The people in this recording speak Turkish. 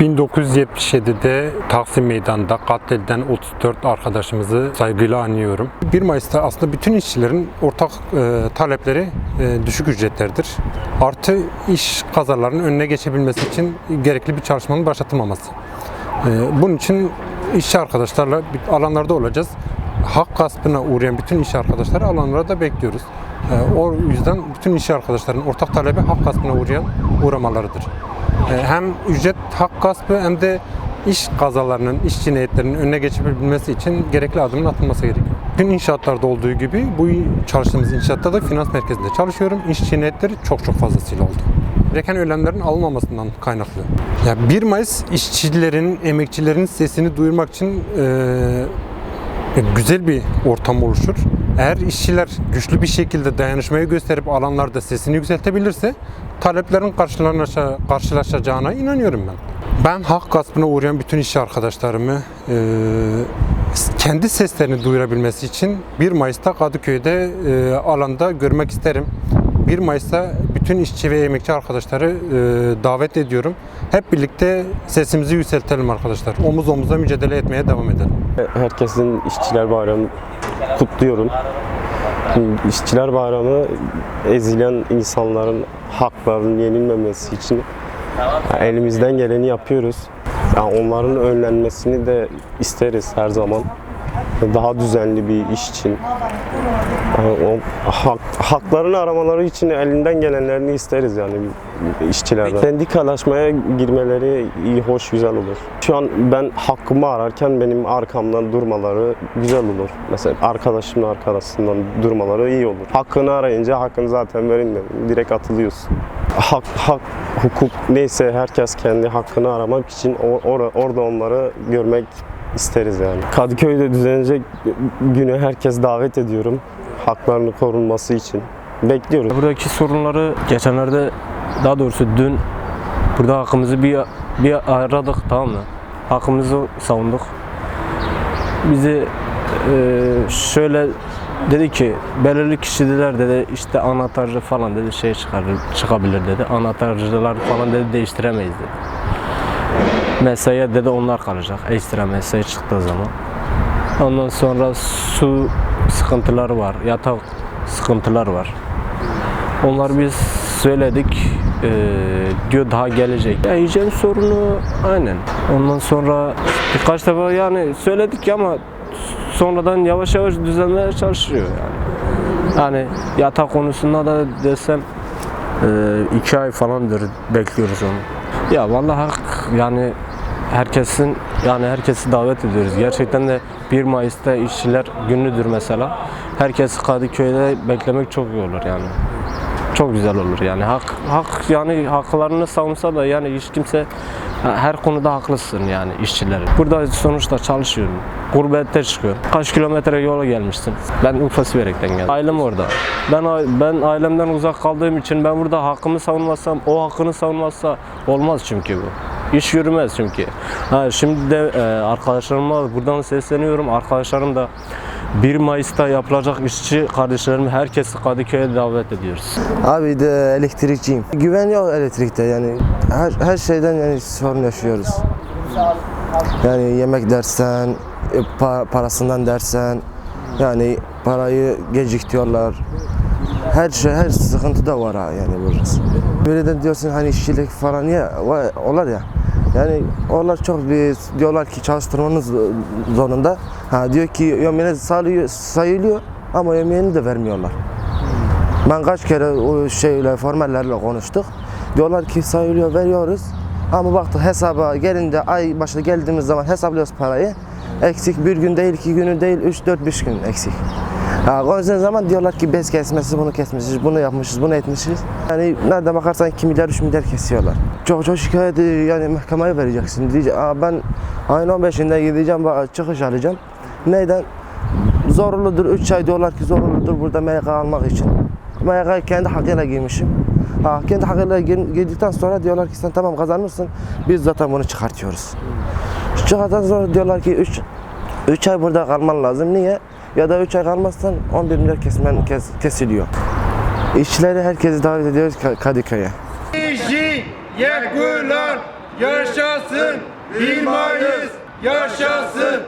1977'de Taksim Meydanı'nda katledilen 34 arkadaşımızı saygıyla anıyorum. 1 Mayıs'ta aslında bütün işçilerin ortak e, talepleri e, düşük ücretlerdir. Artı iş kazalarının önüne geçebilmesi için gerekli bir çalışmanın başlatılmaması. E, bunun için işçi arkadaşlarla alanlarda olacağız. Hak gaspına uğrayan bütün işçi arkadaşları alanlara da bekliyoruz. E, o yüzden bütün işçi arkadaşların ortak talebi hak gaspına uğrayan uğramalarıdır. E, hem ücret hak gaspı hem de iş kazalarının, iş cinayetlerinin önüne geçebilmesi için gerekli adımın atılması gerekiyor. Bütün inşaatlarda olduğu gibi bu çalıştığımız inşaatta da finans merkezinde çalışıyorum. İş cinayetleri çok çok fazlasıyla oldu. Gereken önlemlerin alınmamasından kaynaklı. Ya 1 Mayıs işçilerin, emekçilerin sesini duyurmak için e, güzel bir ortam oluşur. Eğer işçiler güçlü bir şekilde dayanışmayı gösterip alanlarda sesini yükseltebilirse taleplerin karşılaşa, karşılaşacağına inanıyorum ben. Ben hak gaspına uğrayan bütün işçi arkadaşlarımı e, kendi seslerini duyurabilmesi için 1 Mayıs'ta Kadıköy'de e, alanda görmek isterim. 1 Mayıs'ta bütün işçi ve emekçi arkadaşları e, davet ediyorum. Hep birlikte sesimizi yükseltelim arkadaşlar. Omuz omuza mücadele etmeye devam edelim. Herkesin İşçiler Bayramı kutluyorum. İşçiler Bayramı ezilen insanların haklarının yenilmemesi için elimizden geleni yapıyoruz. Yani onların önlenmesini de isteriz her zaman. Daha düzenli bir iş için. O hak, haklarını aramaları için elinden gelenlerini isteriz yani işçilerden. Sendikalaşmaya girmeleri iyi, hoş, güzel olur. Şu an ben hakkımı ararken benim arkamdan durmaları güzel olur. Mesela arkadaşımın arkasından durmaları iyi olur. Hakkını arayınca hakkını zaten verilmiyor. Direkt atılıyorsun. Hak, hak, hukuk neyse herkes kendi hakkını aramak için or- or- orada onları görmek isteriz yani. Kadıköy'de düzenlenecek günü herkes davet ediyorum. Haklarının korunması için. Bekliyoruz. Buradaki sorunları geçenlerde daha doğrusu dün burada hakkımızı bir bir aradık tamam mı? Hakkımızı savunduk. Bizi e, şöyle dedi ki belirli kişiler dedi işte anahtarcı falan dedi şey çıkarır, çıkabilir dedi. Anahtarcılar falan dedi değiştiremeyiz dedi. Mesaiye dedi onlar kalacak. Ekstra mesai çıktığı zaman. Ondan sonra su sıkıntıları var. Yatak sıkıntılar var. Onları biz söyledik. Ee, diyor daha gelecek. Ya hijyen sorunu aynen. Ondan sonra birkaç defa yani söyledik ama sonradan yavaş yavaş düzenlemeye çalışıyor yani. Yani yatak konusunda da desem e, iki ay falandır bekliyoruz onu. Ya vallahi hak yani herkesin yani herkesi davet ediyoruz. Gerçekten de 1 Mayıs'ta işçiler günüdür mesela. Herkesi Kadıköy'de beklemek çok iyi olur yani. Çok güzel olur yani. Hak hak yani haklarını savunsa da yani hiç kimse her konuda haklısın yani işçilerin. Burada sonuçta çalışıyorum. Gurbette çıkıyorum. Kaç kilometre yola gelmişsin. Ben Urfa Siverek'ten geldim. Ailem orada. Ben ben ailemden uzak kaldığım için ben burada hakkımı savunmazsam o hakkını savunmazsa olmaz çünkü bu. İş yürümez çünkü. Ha, şimdi de e, arkadaşlarıma buradan sesleniyorum. Arkadaşlarım da 1 Mayıs'ta yapılacak işçi kardeşlerimi herkesi Kadıköy'e davet ediyoruz. Abi de elektrikçiyim. Güven yok elektrikte yani her, her şeyden yani sorun yaşıyoruz. Yani yemek dersen, e, pa- parasından dersen, yani parayı geciktiriyorlar. Her şey, her sıkıntı da var yani burası. Böyle de diyorsun hani işçilik falan ya va- olar ya. Yani onlar çok bir diyorlar ki çalıştırmanız zorunda. Ha diyor ki yemeğine sayılıyor, ama yemeğini de vermiyorlar. Ben kaç kere o şeyle formallerle konuştuk. Diyorlar ki sayılıyor veriyoruz. Ama baktık hesaba gelince ay başına geldiğimiz zaman hesaplıyoruz parayı. Eksik bir gün değil, iki günü değil, üç, dört, beş gün eksik. Ha, zaman diyorlar ki bez kesmesi, bunu kesmişiz, bunu yapmışız, bunu etmişiz. Yani nerede bakarsan 2 milyar, 3 milyar kesiyorlar. Çok çok şikayet yani mahkemeye vereceksin. Diyece, Aa, ben ayın 15'inde gideceğim, çıkış alacağım. Neyden? Zorludur, 3 ay diyorlar ki zorludur burada MYK almak için. MYK kendi hakkıyla giymişim. Ha, kendi hakkıyla gi- giydikten sonra diyorlar ki sen tamam kazanmışsın, biz zaten bunu çıkartıyoruz. Çıkartan sonra diyorlar ki 3 3 ay burada kalman lazım. Niye? Ya da 3 ay kalmazsan 11 milyar kesmen kes, kesiliyor. İşçileri herkesi davet ediyoruz Ka- Kadıköy'e. İşi yekular Yaşasın 1 Mayıs! Yaşasın